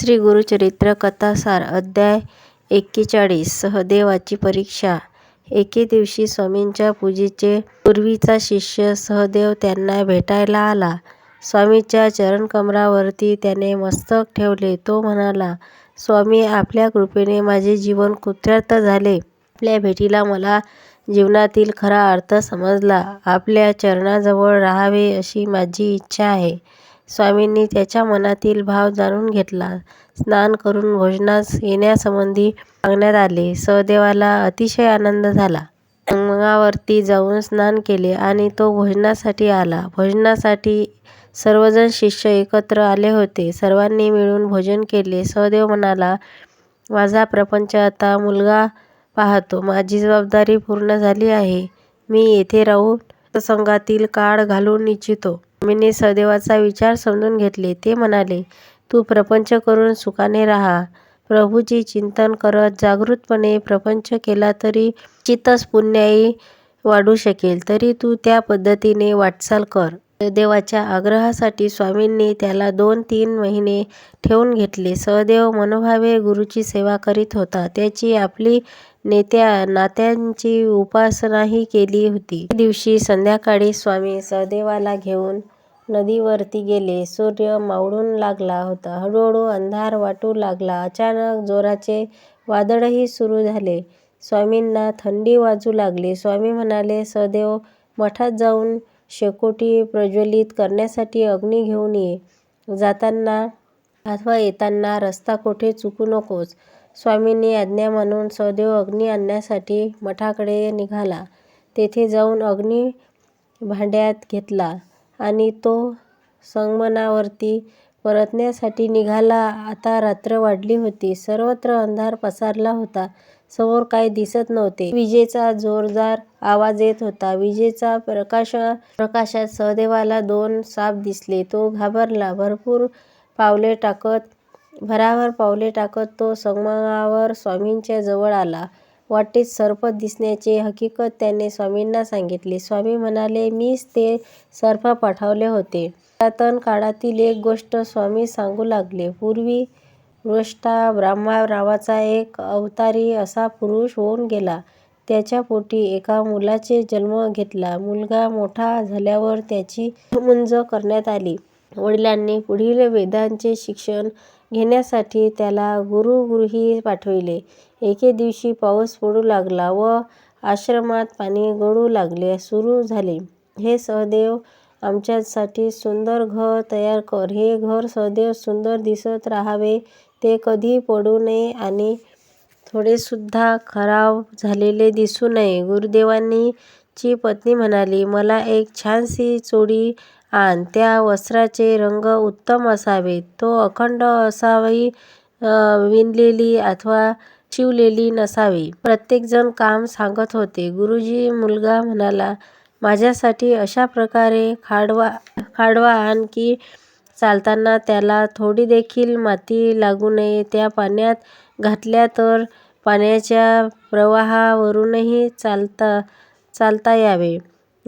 श्री गुरुचरित्र कथासार अध्याय एक्केचाळीस सहदेवाची परीक्षा एके दिवशी स्वामींच्या पूजेचे पूर्वीचा शिष्य सहदेव त्यांना भेटायला आला. स्वामीच्या चरणकमरावरती त्याने मस्तक ठेवले. तो म्हणाला, स्वामी, आपल्या कृपेने माझे जीवन कृतार्थ झाले. आपल्या भेटीला मला जीवनातील खरा अर्थ समजला. आपल्या चरणाजवळ राहावे अशी माझी इच्छा आहे. स्वामींनी त्याच्या मनातील भाव जाणून घेतला. स्नान करून भोजनास येण्यासंबंधी सांगण्यात आले. सहदेवाला अतिशय आनंद झाला. संगमावरती जाऊन स्नान केले आणि तो भोजनासाठी आला. भोजनासाठी सर्वजण शिष्य एकत्र आले होते. सर्वांनी मिळून भोजन केले. सहदेव म्हणाला, माझा प्रपंच आता मुलगा पाहतो. माझी जबाबदारी पूर्ण झाली आहे. मी येथे राहून सत्संगातील काळ घालवू इच्छितो. स्वामींनी सहदेवाचा विचार समजून घेतले. ते म्हणाले, तू प्रपंच करून सुखाने राहा. प्रभूची चिंतन करत जागृतपणे प्रपंच केला तरी निश्चितच पुण्याई वाढू शकेल. तरी तू त्या पद्धतीने वाटचाल कर. सहदेवाच्या आग्रहासाठी स्वामींनी त्याला दोन तीन महिने ठेवून घेतले. सहदेव मनोभावे गुरुची सेवा करीत होता. त्याची आपली नेत्या नात्यांची उपासनाही केली होती. दिवशी संध्याकाळी स्वामी सहदेवाला घेऊन नदीवरती गेले. सूर्य मावळू लागला होता. हळूहळू अंधार वाटू लागला. अचानक जोराचे वादळही सुरू झाले. स्वामींना थंडी वाजू लागली. स्वामी म्हणाले, सहदेव, मठात जाऊन शेकोटी प्रज्वलित करण्यासाठी अग्नी घेऊन ये. जाताना अथवा येताना रस्ता कोठे चुकू नकोस. स्वामींनी आज्ञा मानून सहदेव अग्नी आणण्यासाठी मठाकडे निघाला. तेथे जाऊन अग्नी भांड्यात घेतला आणि तो संगमनावरती परतण्यासाठी निघाला. आता रात्र वाढली होती. सर्वत्र अंधार पसरला होता. समोर काही दिसत नव्हते. विजेचा जोरदार आवाज येत होता. विजेच्या प्रकाशात सहदेवाला दोन साप दिसले. तो घाबरला. भरपूर पावले टाकत भरावर पावले टाकत तो संगमावर स्वामींच्या जवळ आला. वाटेत सर्प दिसण्याचे हकीकत त्याने स्वामींना सांगितली. स्वामी म्हणाले, मीच ते सर्प पाठवले होते. पुरातन काळातील एक गोष्ट स्वामी सांगू लागले. पूर्वी वृष्टा ब्रह्मा नावाचा एक अवतारी असा पुरुष होऊन गेला. त्याच्या पोटी एका मुलाने जन्म घेतला. मुलगा मोठा झाल्यावर त्याची मुंज करण्यात आली. वडिलांनी पुढील वेदांचे शिक्षण घेण्यासाठी त्याला गुरुगृही पाठविले. एके दिवशी पाऊस पडू लागला व आश्रमात पाणी गळू सुरू झाले. हे सहदेव, आमच्यासाठी सुंदर घर तयार कर. हे घर सदैव सुंदर दिसत राहावे. ते कधी पडू नये आणि थोडेसुद्धा खराब झालेले दिसू नये. गुरुदेवांची पत्नी म्हणाली, मला एक छानशी चोळी आण. त्या वस्त्राचे रंग उत्तम असावेत. तो अखंड असावी, विणलेली अथवा शिवलेली नसावी. प्रत्येकजण काम सांगत होते. गुरुजी, मुलगा म्हणाला, माझ्यासाठी अशा प्रकारे खाडवा आण की चालताना त्याला थोडीदेखील माती लागू नये. त्या पाण्यात घातल्या तर पाण्याच्या प्रवाहावरूनही चालता यावे.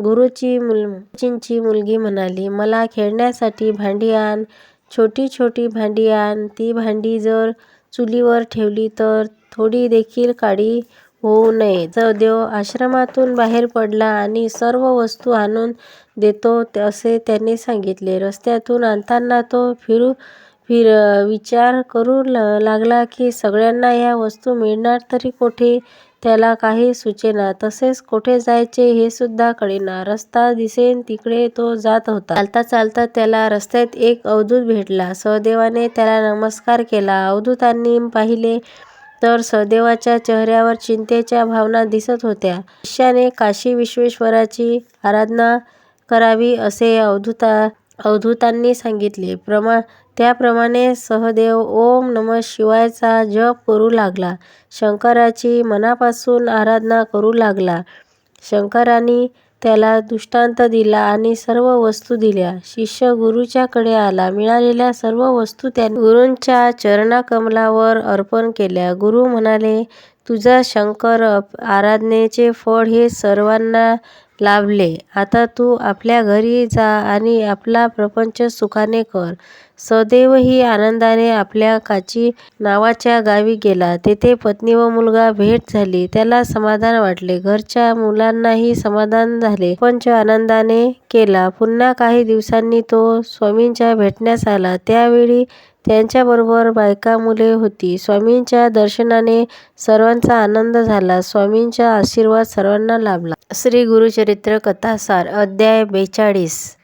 गुरुजींची मुलगी म्हणाली, मला खेळण्यासाठी भांडी आण. छोटी छोटी भांडी आण. ती भांडी जर चुलीवर ठेवली तर थोडी देखील काळी होऊ नयेत. सहदेव आश्रमातून बाहेर पडला आणि सर्व वस्तू आणून देतो असे त्याने सांगितले. रस्त्यातून आणताना तो विचार करू लागला की सगळ्यांना या वस्तू मिळणार तरी कोठे? त्याला काही सुचेना. तसेच कोठे जायचे हे सुद्धा कळेना. रस्ता दिसेल तिकडे तो जात होता. चालता चालता त्याला रस्त्यात एक अवधूत भेटला. सहदेवाने त्याला नमस्कार केला. अवधूतांनी पाहिले तर सहदेवाच्या चेहऱ्यावर चिंतेच्या भावना दिसत होत्या. शिष्याने काशी विश्वेश्वराची आराधना करावी असे अवधूतांनी सांगितले. त्याप्रमाणे सहदेव ओम नमः शिवायचा जप करू लागला. शंकराची मनापासून आराधना करू लागला. शंकरांनी त्याला दृष्टांत दिला आणि सर्व वस्तू दिल्या. शिष्य गुरूच्याकडे आला. मिळालेल्या सर्व वस्तू त्याने गुरूंच्या चरणाकमलावर अर्पण केल्या. गुरू म्हणाले, तुझा शंकर आराधनेचे फळ हे सर्वांना लाभले. आता तू आपल्या घरी जा आणि आपला प्रपंच सुखाने कर. सहदेवही आनंदाने आपल्या काची नावाच्या गावी गेला. तेथे पत्नी व मुलगा भेट झाली. त्याला समाधान वाटले. घरच्या मुलांनाही समाधान झाले. प्रपंच आनंदाने केला. पुन्हा काही दिवसांनी तो स्वामींच्या भेटण्यास आला. त्यावेळी त्यांच्याबरोबर बायका मुले होती. स्वामींच्या दर्शनाने सर्वांचा आनंद झाला. स्वामींचा आशीर्वाद सर्वांना लाभला. श्री गुरुचरित्र कथासार अध्याय बेचाळीस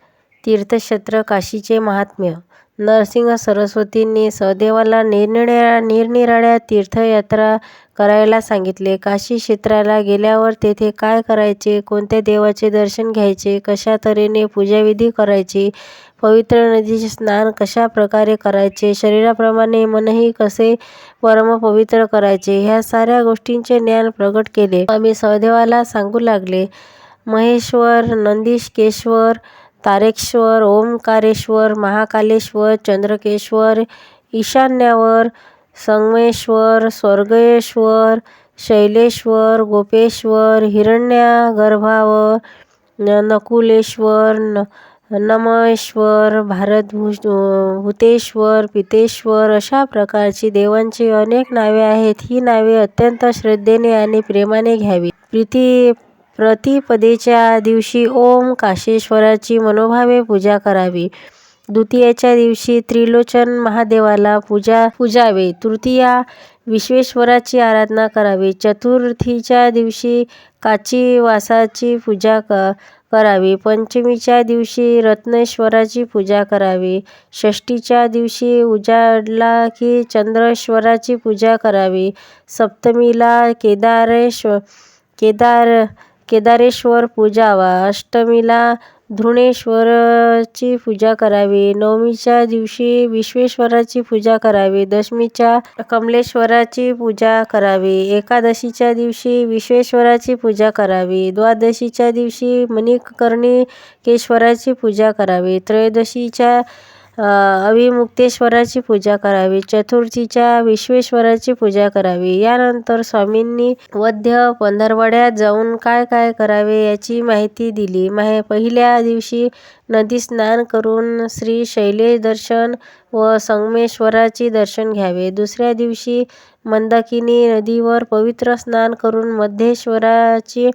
तीर्थक्षेत्र काशीचे महात्म्य नरसिंह सरस्वतींनी सहदेवाला निरनिराळ्या तीर्थयात्रा करायला सांगितले. काशी क्षेत्राला गेल्यावर तेथे काय करायचे, कोणत्या देवाचे दर्शन घ्यायचे, कशा तऱ्हेने पूजाविधी करायची, पवित्र नदीचे स्नान कशा प्रकारे करायचे, शरीराप्रमाणे मनही कसे परमपवित्र करायचे, ह्या साऱ्या गोष्टींचे ज्ञान प्रगट केले. स्वामी सहदेवाला सांगू लागले. महेश्वर, नंदिकेश्वर, तारेश्वर ओंकारेश्वर, महाकालेश्वर, चंद्रकेश्वर, ईशान्यावर संगमेश्वर, स्वर्गेश्वर, शैलेश्वर, गोपेश्वर, हिरण्यगर्भ, नकुलेश्वर, न नमहेश्वर भारतभूष भूतेश्वर, पितेश्वर अशा प्रकारची देवांची अनेक नावे आहेत. ही नावे अत्यंत श्रद्धेने आणि प्रेमाने घ्यावी प्रीती प्रतिपदेच्या दिवशी ओम काशेश्वराची मनोभावे पूजा करावी. द्वितीयेच्या दिवशी त्रिलोचन महादेवाला पूजा पूजावे. तृतीया विश्वेश्वराची आराधना करावी. चतुर्थीच्या दिवशी काशीवासाची पूजा क करावी. पंचमीच्या दिवशी रत्नेश्वराची पूजा करावी. षष्ठीच्या दिवशी उजाडला की चंद्रेश्वराची पूजा करावी. सप्तमीला केदारेश्वर केदारेश्वर पूजावा. अष्टमीला धृणेश्वरची पूजा करावी. नवमीच्या दिवशी विश्वेश्वराची पूजा करावी. दशमीच्या कमलेश्वराची पूजा करावी. एकादशीच्या दिवशी विश्वेश्वराची पूजा करावी. द्वादशीच्या दिवशी मणिकर्णिकेश्वराची पूजा करावी. त्रयोदशीच्या अविमुक्तेश्वराची पूजा करावी. चतुर्थीच्या विश्वेश्वराची पूजा करावी. यानंतर स्वामींनी वैद्य पंधरवड्यात जाऊन काय काय करावे याची माहिती दिली. पहिल्या दिवशी नदी स्नान करून श्री शैले दर्शन व संगमेश्वराचे दर्शन घ्यावे. दुसऱ्या दिवशी मंदाकिनी नदीवर पवित्र स्नान करून मध्येश्वराची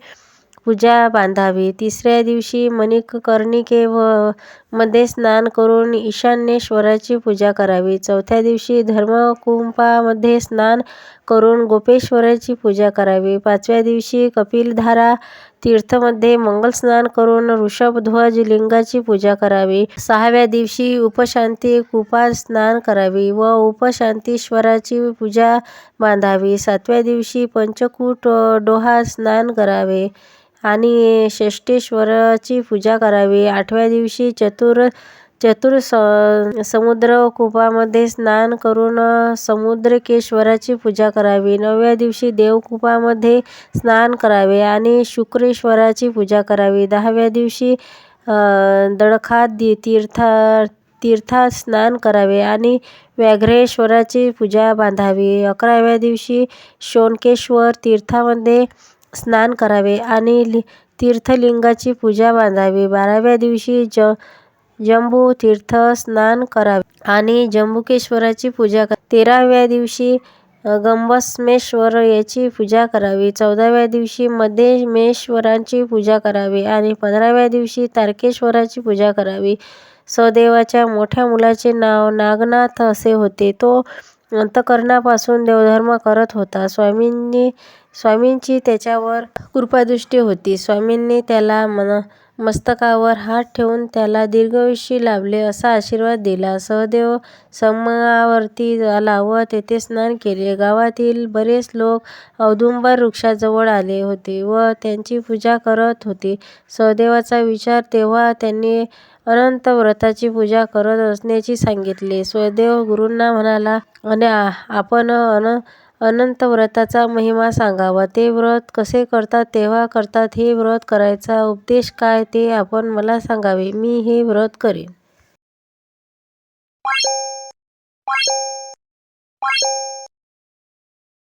पूजा बांधावी. तिसऱ्या दिवशी मणिकर्णिके व मध्ये स्नान करून ईशान्येश्वराची पूजा करावी. चौथ्या दिवशी धर्मकुंपामध्ये स्नान करून गोपेश्वराची पूजा करावी. पाचव्या दिवशी कपिलधारा तीर्थमध्ये मंगलस्नान करून ऋषभध्वज लिंगाची पूजा करावी. सहाव्या दिवशी उपशांती कूपात स्नान करावी व उपशांतीश्वराची पूजा बांधावी. सातव्या दिवशी पंचकूट डोहा स्नान करावे आणि षष्ठेश्वराची पूजा करावी. आठव्या दिवशी चतुर चतुर स चतुरसमुद्रकूपामध्ये स्नान करून समुद्रकेश्वराची पूजा करावी. नवव्या दिवशी देवकूपामध्ये स्नान करावे आणि शुक्रेश्वराची पूजा करावी. दहाव्या दिवशी दळखात तीर्थात स्नान करावे आणि व्याघ्रेश्वराची पूजा बांधावी. अकराव्या दिवशी शोणकेश्वर तीर्थामध्ये स्नान करावे आणि लि तीर्थलिंगाची पूजा बांधावी. बाराव्या दिवशी ज जम्बू तीर्थ स्नान करावे आणि जंबुकेश्वराची पूजा करा तेराव्या दिवशी गंगम्मेश्वर याची पूजा करावी. चौदाव्या दिवशी मध्यमेश्वराची पूजा करावी आणि पंधराव्या दिवशी तारकेश्वराची पूजा करावी. स्वदेवाच्या मोठ्या मुलाचे नाव नागनाथ असे होते. तो अंतःकरणापासून देवधर्म करत होता. स्वामींनी स्वामींची त्याच्यावर कृपादृष्टी होती. स्वामींनी त्याला मन मस्तकावर हात ठेवून त्याला दीर्घायुष्य लाभले असा आशीर्वाद दिला. सहदेव संगमावरती आला व तेथे स्नान केले. गावातील बरेच लोक औदुंबर वृक्षाजवळ आले होते व त्याची पूजा करत होते. सहदेवाचा विचार तेव्हा त्यांनी अनंत व्रताची पूजा करत असण्याची सांगितले. सहदेव गुरूंना म्हणाला, आपण अनंत व्रताचा महिमा सांगावा. ते व्रत कसे करतात, तेव्हा करतात, हे व्रत करायचा उपदेश काय ते आपण मला सांगावे. मी हे व्रत करीन.